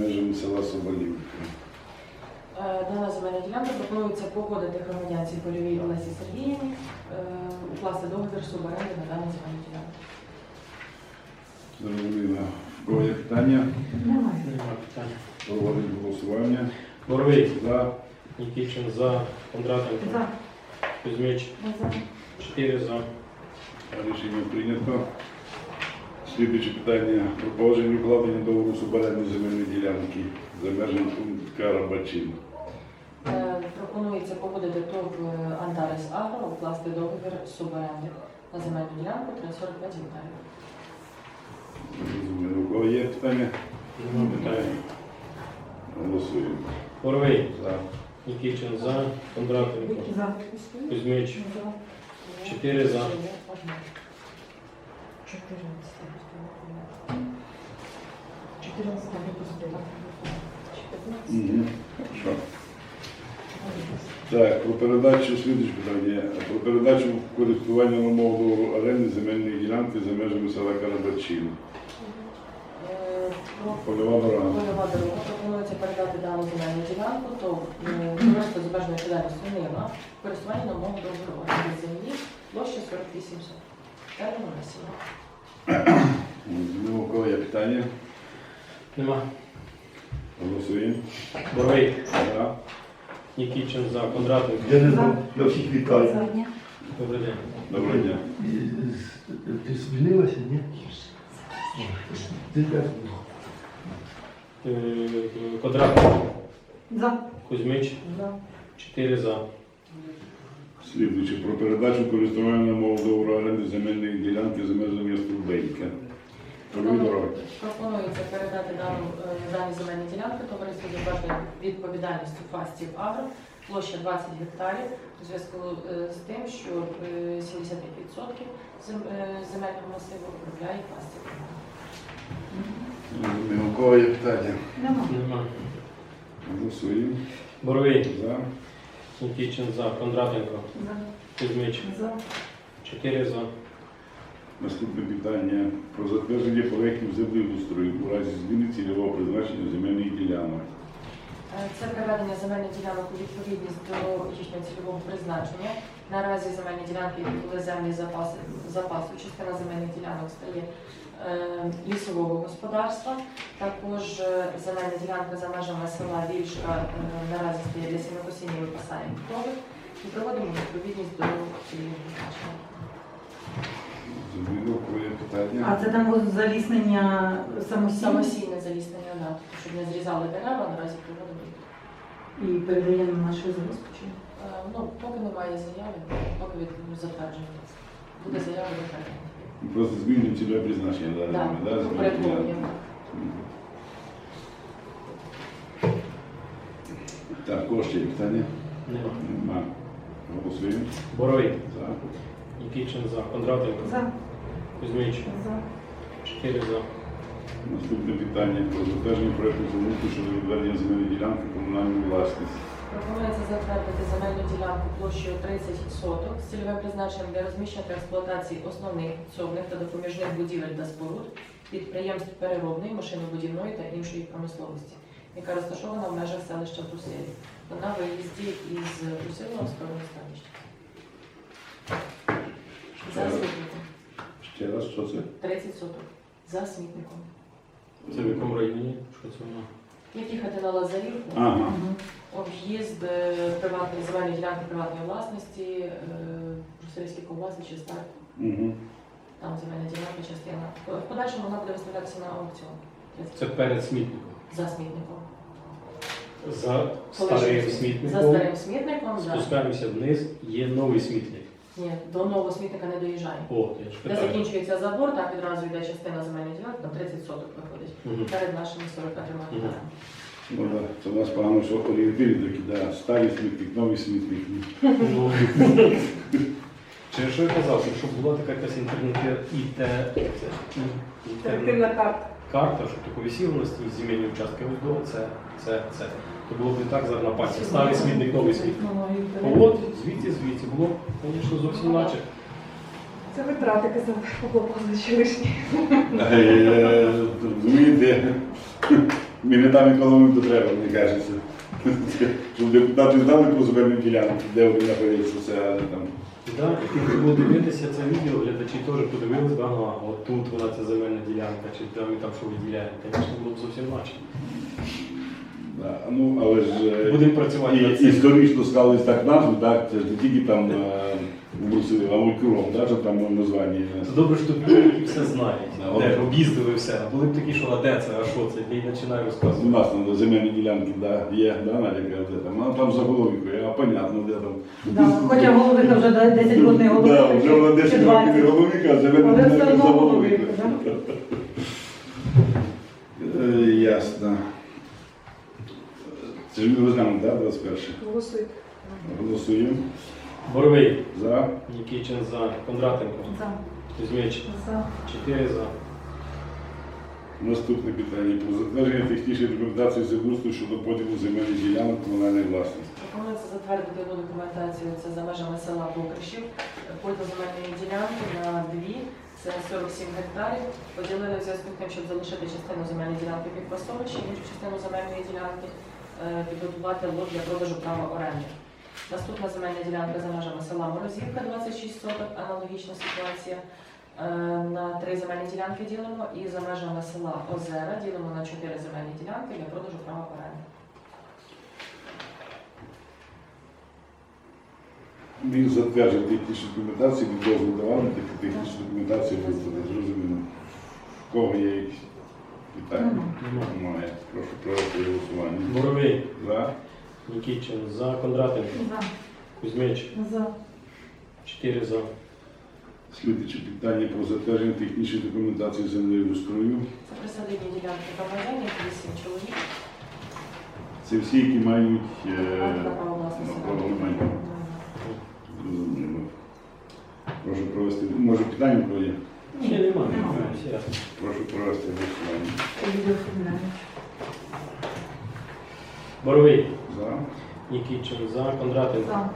межами села Соболівка. Е, Дана земельна ділянка пропонується погодити громадянці Польовій Олесі Сергіївні, е, укласти договір суборенди на дану земельну ділянку. Зрозуміло. В Кого є питання? Немає. Немає питань. Проводимо голосування. Боровий, За. Нікічин за, Кондратенко, Кузьмич, 4 за. Рішення прийнято. Слідуюче питання про положення укладення договору суборенди земельної ділянки за межами пункту Рабачин. Е, Пропонується погодити ТОВ е, Антарес Агро, укласти договір суборенди на земельну ділянку 345 гектарів. Зрозуміло. У кого є питання? Питань. Голосуємо. Боровий, За. Нікічин за, Кондратенко, Кузьмич, 4 за. Так, про передачу слідуюче питання. Про передачу в користування на мову договору оренди земельної ділянки за межами села Карабачин. Е, про Польова дорога. Польова дорога пропонується передати дану земельну ділянку, то е, товариство з обмеженою відповідальністю Нива користування на умову договору оренди землі площа 48 соток. Терміну на сім. Ну, у кого є питання? Нема. Голосуємо. Боровий, За. Нікічин за, Кондратенко. Я не знаю, я всіх вітаю. Добрий день. Доброго дня. Ти звільнилася, ні? Ти теж. Е, За. Кузьмич, 4 за. Слідуюче про передачу користування мову оренди земельної ділянки за межами дороги. Пропонується передати дану, е, дані земельні ділянки товариству з обмеженою відповідальністю Фастів Агро, площа 20 гектарів, у зв'язку е, з тим, що е, 75% е, земельного масиву обробляє Фастів. У кого є питання? Нема. Голосуємо. Боровий, За. Нікічин за, Кондратенко, Кузьмич, 4 за. Наступне питання про затвердження проєктів землеустрою у разі зміни цільового призначення земельних ділянок. Е, Це приведення земельних ділянок у відповідність до їхнього цільового призначення. Наразі земельні ділянки були землі запаси, запасу. Частина земельних ділянок стає е, лісового господарства. Також е, земельна ділянка за межами села Вільшка е, наразі стає для сінокосіння випасання хтових і проводимо відповідність до цільового призначення. Зрозуміло, у кого А це там от заліснення самостійно Самостійне заліснення, да, тобто, щоб не зрізали дерева, наразі проводимо. і передає на нашу забезпечення. Е, Ну, поки немає заяви, поки від затвердження. Буде заява до перегляду. Просто змінюємо цільове призначення да, Так, да, упорядковуємо. Так, кого ще є питання? Нема. Нема. Голосуємо. Боровий, За. Нікічин за, Кондратенко, За. Кузьмич, За. 4 за. Наступне питання про затвердження проєкту землі щодо відведення земельної ділянки комунальної власності. Пропонується затвердити земельну ділянку площею 30 соток з цільовим призначенням для розміщення та експлуатації основних підсобних та допоміжних будівель та споруд, підприємств переробної, машинобудівної та іншої промисловості, яка розташована в межах селища Брусилів. Вона виїзді із Брусилова в сторону станища. За смітником. Ще раз, що це? 30 соток. За смітником. Це в якому районі? Що це воно? Як їхати на Лазарівку? Ага. Об'їзд е, приватної земельної ділянки приватної власності, е, Брусельські ковбаси чи старт, Угу. там земельна ділянка частина. В подальшому вона буде виставлятися на аукціон Це перед смітником. за смітником. За старим Колишнім За смітником старим смітником, за... спускаємося вниз, є новий смітник. Ні, до нового смітника не доїжджає. О, я ж Де питаю. закінчується забор, так відразу йде частина земельної ділянки, там 30 соток виходить. Мгм. Перед нашими 45 гектарами. Ну, да. Це у нас погано, що орієнтири такі, да. старий смітник, новий смітник. Ну. Чи що я казав, що була така якась інтернет ІТ, це, інтернет карта. Карта, щоб таку на земельні участки, до це, це, це. То було б і так зараз на пальці. Старий смітник, новий смітник. От, звідси, звідси було, б, звісно, зовсім інакше. Це витрати казав Павло Павлович лишні. Е, Розумієте, Ми там економимо, то треба, мені кажеться. Щоб депутати знали про земельну ділянку, де вони знаходяться, не там. Да, і ти було дивитися це відео, глядачі теж подивилися, да, ага, от тут вона ця земельна ділянка, чи там і там що виділяє. Звісно, було б зовсім наче. Да, ну, але ж е, Будемо працювати над і, цим. історично склались так назви, так, це ж не тільки там е, в Брусилі, а й кругом, що там названня. Це добре, що тут люди, які все знають, Да, де об'їздили все. А були б такі, що а де це, а що це, і починаю У нас там земельні ділянки да, є, да, Надя каже, де там, а там за головікою, а понятно, де там. Да, Хоча головика вже 10 років не головика. Да, вже вона 10 чи років 20. не головіка, а земельна Але все ділянка одно за головика, да? Е, Ясно. Це ж ми розглянемо, так, 21? Голосуйте. Голосуємо. Боровий, За. Нікічин за, Кондратенко, За. Кузьмич, За. 4 за. Наступне питання. Про затвердження технічної документації землеустрою щодо поділу земельних ділянок комунальної власності. Пропонується затвердити одну документацію, це за межами села Покришів, поділ земельної ділянки на дві, це 47 гектарів. Поділили в зв'язку з тим, щоб залишити частину земельної ділянки під пасовище, іншу частину земельної ділянки е, підготувати лот для продажу права оренди. Наступна земельна ділянка за межами села Морозівка, 26 соток, аналогічна ситуація. Е, На три земельні ділянки ділимо і за межами села Озера ділимо на чотири земельні ділянки для продажу права оренди. Він затверджує технічну документацію, він дозвіл давали таку технічну документацію, просто не зрозуміло. В кого є якісь питання? Немає. Прошу провести голосування. Боровий, За. Нікічин за, Кондратенко, За. Кузьмич, За. 4 за. Слідуюче питання про затвердження технічної документації землеустрою. Це присадибні ділянки громадян, 8 чоловік. Це всі, які мають е, право власності. на право майна. Зрозуміло. Прошу провести. Може питання про є? Ще немає, все ясно. Прошу провести голосування. Боровий, За. Нікічин за, Кондратенко, За.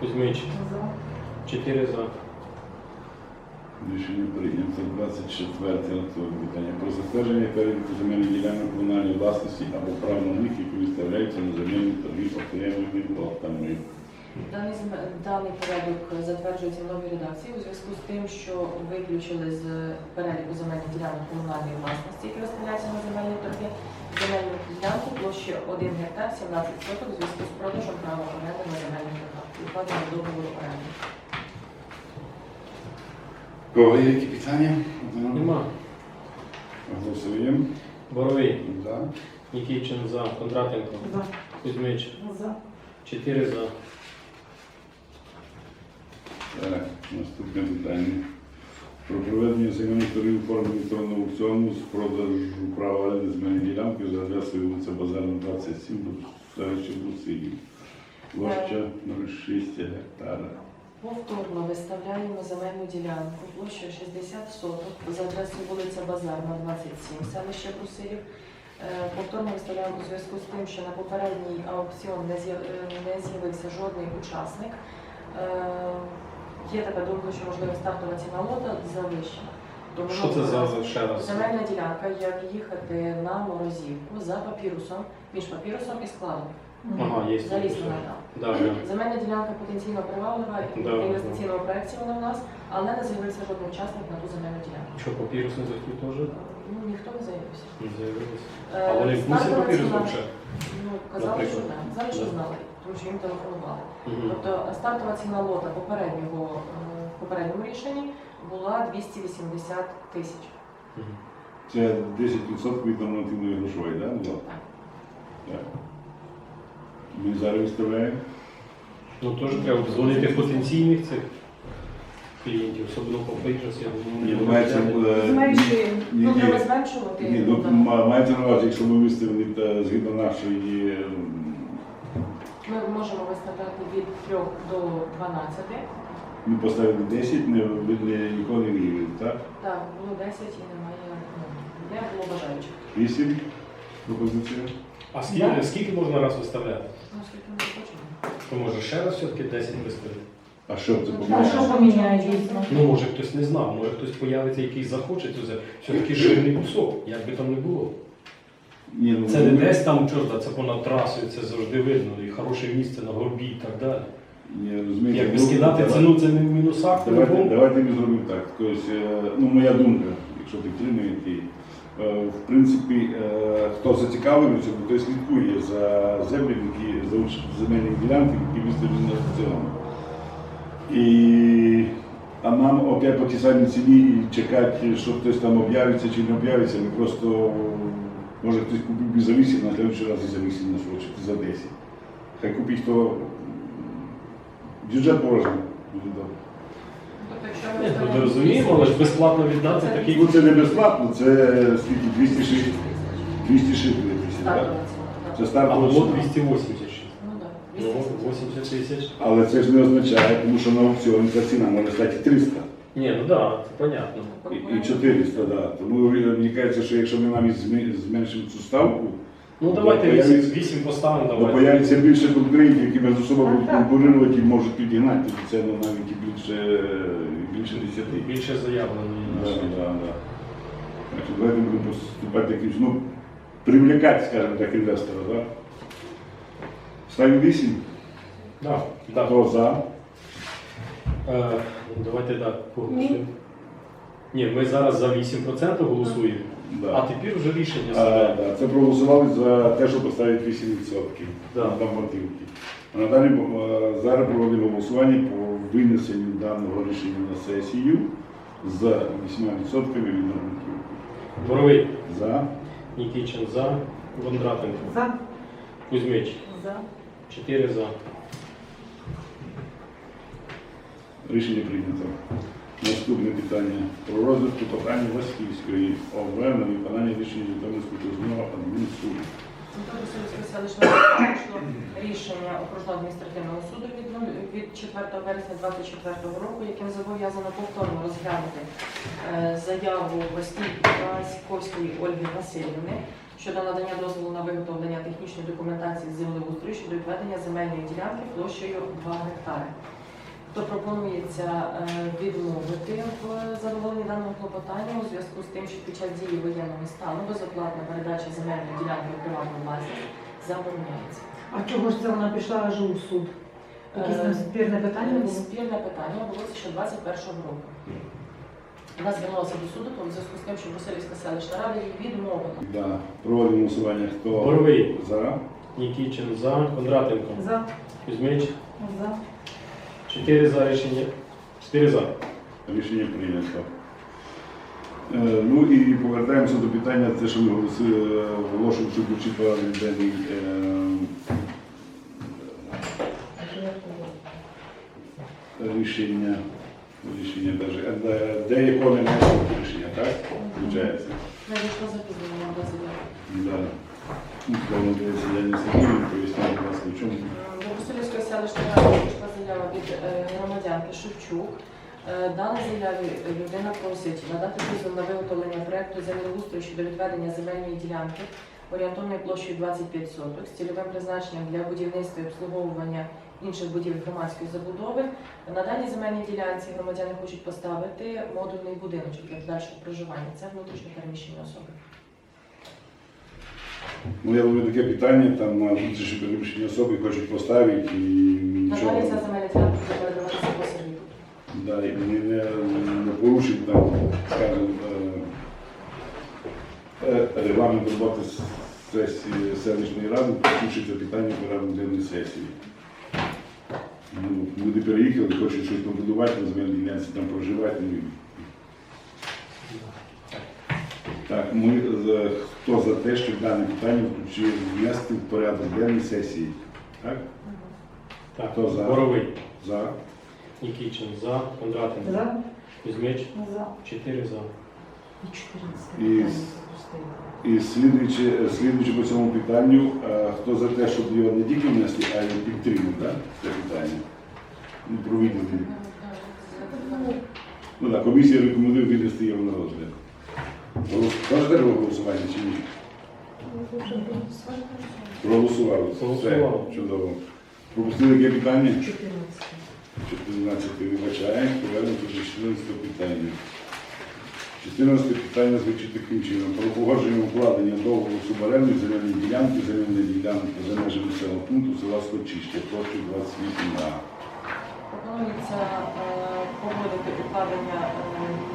Кузьмич, За. 4 за. Рішення прийнято 24 ранкове питання про затвердження переліку земельних ділянок комунальної власності або прав на них, які виставляються на земельні торги окремими лотами. Даний, даний порядок затверджується в новій редакції у зв'язку з тим, що виключили з переліку земельних ділянок комунальної власності, які виставляються на земельні торги, земельну ділянку площі 1 гектар 17 соток у зв'язку з продажем права оренди на земельних торгах і укладення договору оренди. Кого є які питання? Нема. Голосуємо. Боровий, За. Нікічин за, Кондратенко, За. Кузьмич, За. 4 за. Так, наступне питання. Про проведення земельних торгів у формі електронного аукціону з продажу права оренди земельної ділянки за адресою вулиця Базарна 27 до селища Площа 0,6 гектара. Повторно виставляємо земельну ділянку площею 60 соток за адресою вулиця Базарна, 27, селище Брусилів. Е, Повторно виставляємо у зв'язку з тим, що на попередній аукціон не е, не з'явився жодний учасник. Е, Є така думка, що можливо стартова ціна лота завищена. Тому Що це за ще раз? земельна ділянка, як їхати на морозівку за папірусом, між папірусом і складом. Ага, є. Да, да. Земельна ділянка потенційно приваблива і Да, для інвестиційного проєкту вона в нас, але не з'явився жодний учасник на ту земельну ділянку. Що, папірус не захотів теж? Ну, ніхто не заявився. Не заявилися. Е, А вони в курсі стартова папірус ціна- взагалі? Ну, казали, що Наприклад. так. Зараз що Да. знали, тому що їм телефонували. Мгм. Тобто стартова ціна лота попереднього е, в попередньому рішенні була 280 тисяч. Це 10% від нормативної грошової, так? було? Так. Так. Ми зараз виставляємо. Ну теж треба дзвонити потенційних цих клієнтів, особливо по Pages, я думаю, Ні, ну, е, Ну, треба зменшувати. Ні, ну, мається на увазі, якщо ми виставили та, згідно нашої м, Ми можемо виставляти від 3 до 12. ми поставили 10, не, не, ніколи не виявили, так? Так, було 10 і немає. Ну, не було бажаючих. 8 пропозиція. А скільки, скільки можна раз виставляти? Ну, скільки ми хочемо. То може ще раз все-таки 10 виставити? А що це Ну, А що поміняє дійсно? Ну, може хтось не знав, може хтось появиться, який захоче землю. Все-таки жирний кусок, як би там не було. Ні, ну, Це не десь там чорта, це понад трасою, це завжди видно. І хороше місце на горбі і так далі. Ні, розумієте, Якби ну, скидати давай- ціну, це не в мінусах, Давайте, по-любому. давайте ми зробимо так. Тобто, е, ну, моя думка, якщо підтримуєте, її. Е, в принципі, е, хто зацікавлений, бо той слідкує за землями, які за уч- земельні ділянки, які виставлені на аукціон. І а нам опять по тій самій ціні і чекати, що хтось там об'явиться чи не об'явиться, ми просто може хтось купив би за 8, на следующий раз і за 8 знайшов, чи за 10. Хай купить хто бюджет порожній якщо Ні, ми ну, ми розуміємо, але ж безплатно віддати такий. Ну це не безплатно, це скільки 206 206 тисяч, так? Це А стартова було ціна. 286. Ну так, Ну, 280. 80 тисяч. Але це ж не означає, тому що на аукціоні ця ціна може стати 300 Ні, ну так, да, це понятно. і, і 400, да. Тому е, мені кажеться, що якщо ми навіть зменшимо цю ставку, Ну давайте Ну, 8, 8 поставимо, то давайте. появиться більше конкурентів, які між собою будуть конкурувати і можуть підігнати тоді ціну навіть і більше, більше 10. Більше заявлено. Да, да, да. Значить, давайте будемо поступати якимось, ну, привлекати, скажімо так, інвестора, да? Ставимо 8. Да, да. Хто за? Е, ну, давайте так, поголосуємо. Ні, ми зараз за 8% голосуємо, а Да. тепер вже рішення А, себе. да. Це проголосували за те, що поставити 8% Да. на нормативки. А надалі е, зараз проводимо голосування по винесенню даного рішення на сесію з 8% від нормативки. Боровий, За. Нікічин за, Вондратенко, За. Кузьмич, За. 4 за. Рішення прийнято. Наступне питання про розвитку питання Васильської ОВ на виконання рішення Житомирського окружного адмінсуду. Прийшло рішення окружного адміністративного суду від, від 4 вересня 2024 року, яким зобов'язано повторно розглянути е, заяву Васильковської Ольги Васильівни щодо надання дозволу на виготовлення технічної документації землеустрою щодо відведення земельної ділянки площею 2 гектари. То пропонується е, відмовити в задоволенні даного клопотання у зв'язку з тим, що під час дії воєнного стану безоплатна передача земельної ділянки у приватну власність забороняється. А чого ж це вона пішла аж у суд? Якесь там спірне питання Е, було? Спірне питання було ще 21 року. Вона звернулася до суду у зв'язку з тим, що Васильівська селищна рада їй відмовила. Да. Проводимо голосування. Хто Боровий, за? Нікічин за, Кондратенко, За. Кузьмич, За. 4 за рішення. 4 за. Рішення прийнято. Е, Ну і повертаємося до питання, це що ми голосили, оголошуємо, що включити порядок денний е, рішення, рішення даже, е, де- де якого немає рішення, так? Включається. Надійшла запізнення до заяви. Да. Ну, Словно дивиться, я не сидів, поясняю, будь ласка, в чому. Васильівської селищної ради прийшла заява від е, громадянки Шевчук. Е, заяві людина просить надати дозвіл на виготовлення проекту землеустрою щодо відведення земельної ділянки орієнтовною площею 25 соток з цільовим призначенням для будівництва і обслуговування інших будівель громадської забудови. На даній земельній ділянці громадяни хочуть поставити модульний будиночок для подальшого проживання. Це внутрішньо переміщені особи. Ну, я думаю, таке питання, там на внутрішні переміщені особи хочуть поставити і нічого. Надалі ця земельна ділянка буде передаватися по. Да, і не, не, не порушить там, скажімо, е, е, регламент роботи сесії селищної ради, включиться питання порядок денної сесії. Ну, люди переїхали, хочуть щось побудувати на земельній ділянці, там проживати. Ну, і- так, ми за, хто за те, щоб дане питання включили внести в порядок денної сесії? Так? Так, Хто за? Боровий, За. Нікічин за, Кондратенко, За. Кузьмич, За. 4 за. І 14 І питання запустили. І слідуючи, слідуючи по цьому питанню, е, хто за те, щоб його не тільки внести, а й підтримати, да? це питання? Ну, про. Ну так, комісія рекомендує винести його на розгляд. Теж треба голосування чи ні? Проголосували. Все, чудово. Пропустили яке питання? 14. 14 вибачає, повернути до 14 питання. 14 питання звучить таким чином. Про погодження укладення договору суборенди земельної ділянки, земельної ділянки за межами населеного пункту села Скочище, площею 28 га. Пропонується е, погодити укладення е,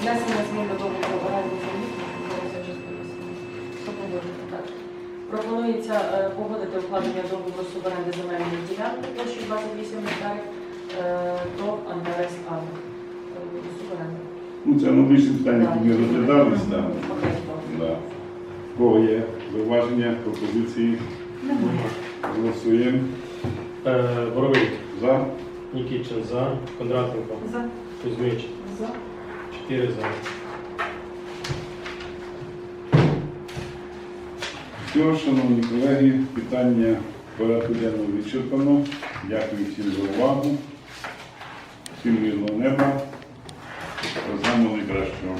внесення змін до договору оренди землі. Пропонується е, погодити укладення договору суборенди земельної ділянки площею 28 гектарів е, до АМ. Суборенди. Ну, це найближче питання, які ми розглядали. там. Окей, Да. Кого є зауваження, пропозиції? Голосуємо. Е, Боровий, За. Нікітчин за, Кондратенко, За. Кузьмич, За. 4 за. Все, шановні колеги, питання порядку денного вичерпано. Дякую всім за увагу. Всім мирного неба. Знаємо найкращого.